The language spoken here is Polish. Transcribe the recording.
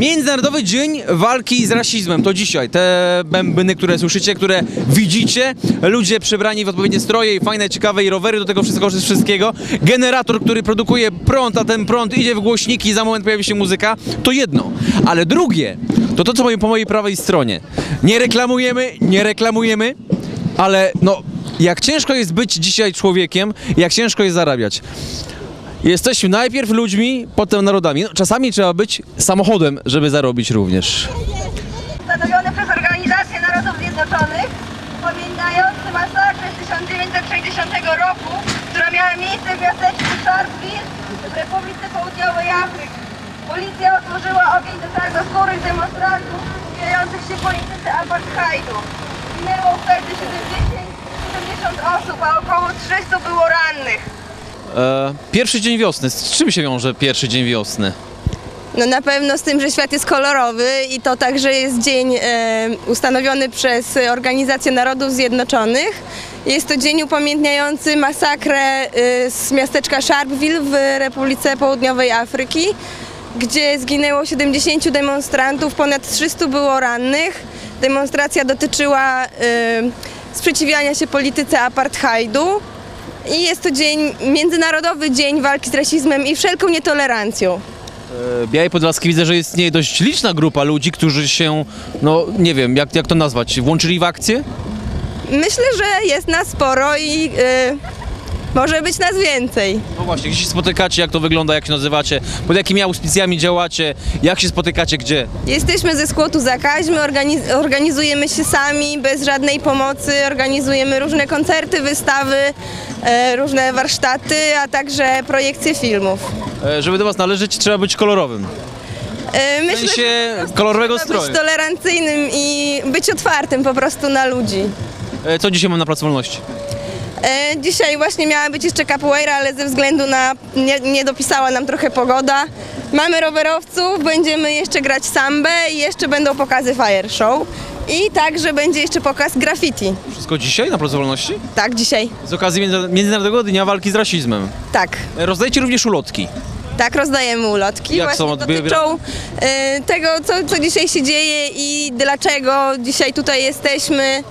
Międzynarodowy Dzień Walki z Rasizmem to dzisiaj. Te bębny, które słyszycie, które widzicie, ludzie przebrani w odpowiednie stroje i fajne, ciekawe i rowery, do tego wszystkiego. Generator, który produkuje prąd, a ten prąd idzie w głośniki za moment pojawi się muzyka, to jedno. Ale drugie, to to, co po mojej prawej stronie. Nie reklamujemy, nie reklamujemy, ale no, jak ciężko jest być dzisiaj człowiekiem, jak ciężko jest zarabiać. Jesteśmy najpierw ludźmi, potem narodami. No, czasami trzeba być samochodem, żeby zarobić również. ustanowiony przez Organizację Narodów Zjednoczonych pamiętający masakrę z 1960 roku, która miała miejsce w miasteczku Sharpeville w Republice Południowej Afryki. Policja otworzyła ogień do czarnoskórych demonstrantów opierających się polityce apartheidu. Zginęło wtedy 70, 70 osób, a około 300 było rannych. E, pierwszy dzień wiosny. Z czym się wiąże pierwszy dzień wiosny? No na pewno z tym, że świat jest kolorowy i to także jest dzień e, ustanowiony przez Organizację Narodów Zjednoczonych. Jest to dzień upamiętniający masakrę e, z miasteczka Sharpeville w Republice Południowej Afryki, gdzie zginęło 70 demonstrantów, ponad 300 było rannych. Demonstracja dotyczyła e, sprzeciwiania się polityce apartheidu. I jest to dzień, Międzynarodowy Dzień Walki z Rasizmem i wszelką nietolerancją. E, Białej Podlaskiej widzę, że istnieje dość liczna grupa ludzi, którzy się, no nie wiem, jak, jak to nazwać, włączyli w akcję? Myślę, że jest nas sporo i y, może być nas więcej. No właśnie, gdzie się spotykacie, jak to wygląda, jak się nazywacie, pod jakimi auspicjami działacie, jak się spotykacie, gdzie? Jesteśmy ze skłotu Zakaźmy, organiz- organizujemy się sami, bez żadnej pomocy, organizujemy różne koncerty, wystawy, e, różne warsztaty, a także projekcje filmów. E, Żeby do was należeć, trzeba być kolorowym. E, W Myślę, sensie że kolorowego trzeba być stroju. tolerancyjnym i być otwartym po prostu na ludzi. E, Co dzisiaj mam na placu wolności? E, Dzisiaj właśnie miała być jeszcze capoeira, ale ze względu na nie, nie dopisała nam trochę pogoda. Mamy rowerowców, będziemy jeszcze grać sambę i jeszcze będą pokazy fire show. I także będzie jeszcze pokaz graffiti. Wszystko dzisiaj na placu wolności? Tak, dzisiaj. Z okazji Między- Międzynarodowego Dnia Walki z Rasizmem. Tak. E, Rozdajecie również ulotki. Tak, rozdajemy ulotki. Jak Właśnie są odbiory? dotyczą e, tego, co, co dzisiaj się dzieje i dlaczego dzisiaj tutaj jesteśmy.